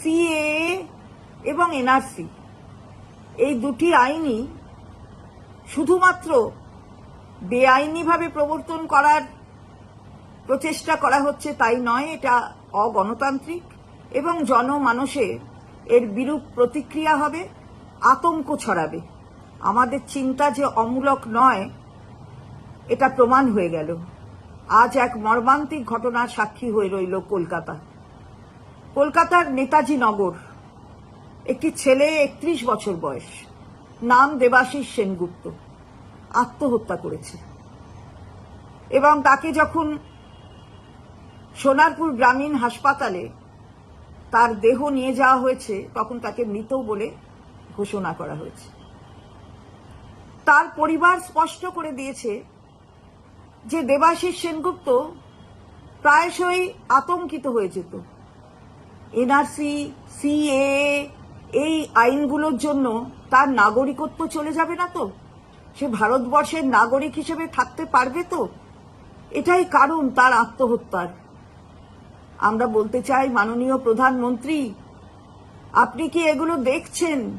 CA এবং NRC এই দুটি আইনই শুধুমাত্র বেআইনিভাবে প্রবর্তন করার প্রচেষ্টা করা হচ্ছে তাই নয়, এটা অগণতান্ত্রিক এবং জনমানসে এর বিরূপ প্রতিক্রিয়া হবে, আতঙ্ক ছড়াবে। আমাদের চিন্তা যে অমূলক নয়, এটা প্রমাণ হয়ে গেল। আজ এক মর্মান্তিক ঘটনার সাক্ষী হয়ে রইল কলকাতা। কলকাতার নেতাজি নগর। একটি ছেলে, একত্রিশ বছর বয়স। নাম দেবাশিস সেনগুপ্ত। আত্মহত্যা করেছে। এবং তাকে যখন সোনারপুর গ্রামীণ হাসপাতালে তার দেহ নিয়ে যাওয়া হয়েছে, তখন তাকে মৃত বলে ঘোষণা করা হয়েছে। তার পরিবার স্পষ্ট করে দিয়েছে যে দেবাশিস সেনগুপ্ত প্রায়শই আতঙ্কিত হয়ে যেত। এনআরসি সিএ এই আইনগুলোর জন্য তার নাগরিকত্ব চলে যাবে না তো? সে ভারতবর্ষের নাগরিক হিসেবে থাকতে পারবে তো? এটাই কারণ তার আত্মহত্যার। আমরা বলতে চাই, মাননীয় প্রধানমন্ত্রী, আপনি কি এগুলো দেখছেন?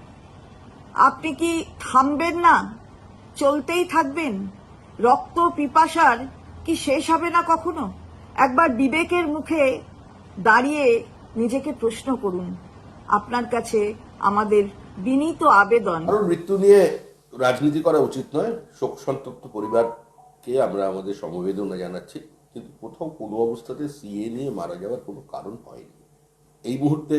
আপনি কি থামবেন না? চলতেই থাকবেন? রক্ত পিপাসার কি শেষ হবে না কখনো? একবার বিবেকের মুখে দাঁড়িয়ে নিজেকে প্রশ্ন করুন, আপনার কাছে আমাদের বিনীত আবেদন। মৃত্যু নিয়ে রাজনীতি করা উচিত নয়, শোক সন্তপ্ত পরিবারকে আমরা আমাদের সমবেদনা জানাচ্ছি, কিন্তু কোথাও কোনো অবস্থাতে সিএ নিয়ে মারা যাওয়ার কোনো কারণ হয়নি। এই মুহূর্তে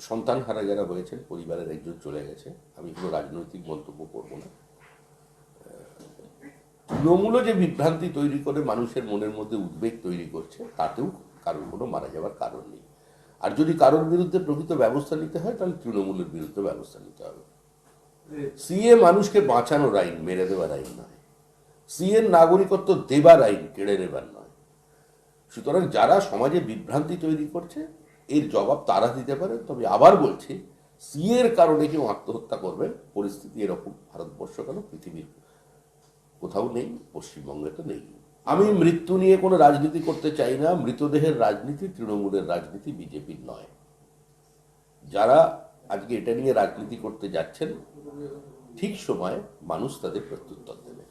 সন্তান হারা যারা হয়েছেন, পরিবারের একজন চলে গেছে, আমি কোনো রাজনৈতিক মন্তব্য করব না। তৃণমূলও যে বিভ্রান্তি তৈরি করে, মানুষের মনের মধ্যে উদ্বেগ তৈরি করছে, তাতেও কারোর কোনো মারা যাওয়ার কারণ নেই। আর যদি কারোর বিরুদ্ধে প্রকৃত ব্যবস্থা নিতে হয়, তাহলে তৃণমূলের বিরুদ্ধে ব্যবস্থা নিতে হবে। সিএ মানুষকে বাঁচানোর আইন, মেরে দেওয়ার আইন নয়। সিএর নাগরিকত্ব দেবার আইন, কেড়ে নেবার নয়। সুতরাং যারা সমাজে বিভ্রান্তি তৈরি করছে, এর জবাব তারা দিতে পারে। তবে আবার বলছি, সিএর কারণে কেউ আত্মহত্যা করবে পরিস্থিতি এরকম ভারতবর্ষ কেন, পৃথিবীর কোথাও নেই, পশ্চিমবঙ্গে তো নেই। আমি মৃত্যু নিয়ে কোনো রাজনীতি করতে চাই না। মৃতদেহের রাজনীতি তৃণমূলের রাজনীতি, বিজেপির নয়। যারা আজকে এটা নিয়ে রাজনীতি করতে যাচ্ছেন, ঠিক সময় মানুষ তাদের প্রত্যুত্তর দেবে।